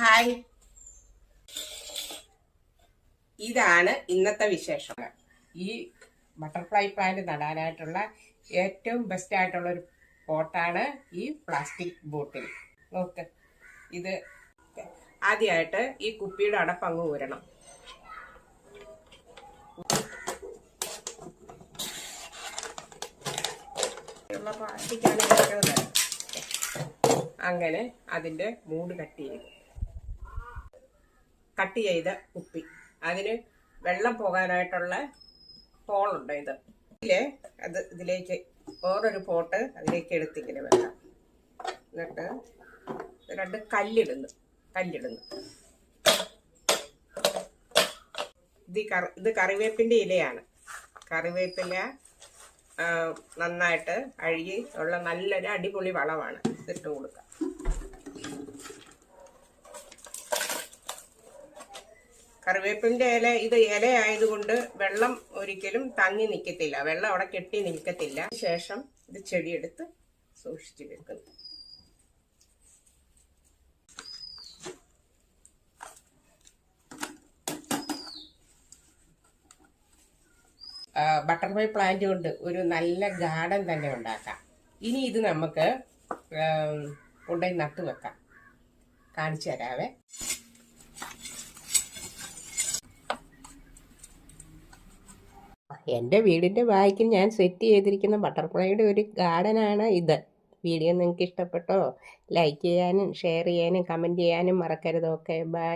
Hi ഇതാണ് ഇന്നത്തെ വിശേഷം. ഈ ബട്ടർഫ്ലൈ പ്ലാന്റ് നടാനായിട്ടുള്ള ഏറ്റവും ബെസ്റ്റ് ആയിട്ടുള്ള ഒരു പോട്ടാണ് ഈ പ്ലാസ്റ്റിക് ബോട്ടിൽ നോക്ക് ഇത് ആദ്യമായിട്ട് ഈ കുപ്പിയുടെ അടപ്പ് അങ്ങ് ഊരണം. പ്ലാസ്റ്റിക്കാണ് അങ്ങനെ അതിന്റെ മൂട് കട്ട് ചെയ്തു കട്ട് ചെയ്ത കുപ്പി. അതിന് വെള്ളം പോകാനായിട്ടുള്ള ഹോളുണ്ട് ഇത്. ഇതിലെ അത് ഇതിലേക്ക് വേറൊരു പോട്ട് അതിലേക്ക് എടുത്തിങ്ങനെ വെക്കാം. എന്നിട്ട് രണ്ട് കല്ലിടുന്നു. കല്ലിടുന്നു. ഇത് ഇത് കറിവേപ്പിന്റെ ഇലയാണ്. കറിവേപ്പില നന്നായിട്ട് അഴുകി ഉള്ള നല്ലൊരു അടിപൊളി വളമാണ്. ഇതിട്ട് കൊടുക്കുക കറിവേപ്പിന്റെ ഇല ഇത് ഇല ആയതുകൊണ്ട് വെള്ളം ഒരിക്കലും തങ്ങി നിൽക്കത്തില്ല വെള്ളം അവിടെ കെട്ടി നിൽക്കത്തില്ല. ശേഷം ഇത് ചെടിയെടുത്ത് സൂക്ഷിച്ചു വെക്കുന്നു. ബട്ടർഫ്ലൈ പ്ലാന്റ് കൊണ്ട് ഒരു നല്ല ഗാർഡൻ തന്നെ ഉണ്ടാക്കാം. ഇനി ഇത് നമുക്ക് കൊണ്ടുപോയി നട്ടു വെക്കാം. കാണിച്ചു തരാവേ. എന്റെ വീടിന്റെ ബാക്കിൽ ഞാൻ സെറ്റ് ചെയ്തിരിക്കുന്ന ബട്ടർഫ്ലൈയുടെ ഒരു ഗാർഡനാണ് ഇത്. വീഡിയോ നിങ്ങൾക്ക് ഇഷ്ടപ്പെട്ടോ? ലൈക്ക് ചെയ്യാനും ഷെയർ ചെയ്യാനും കമന്റ് ചെയ്യാനും മറക്കരുത്. Okay bye.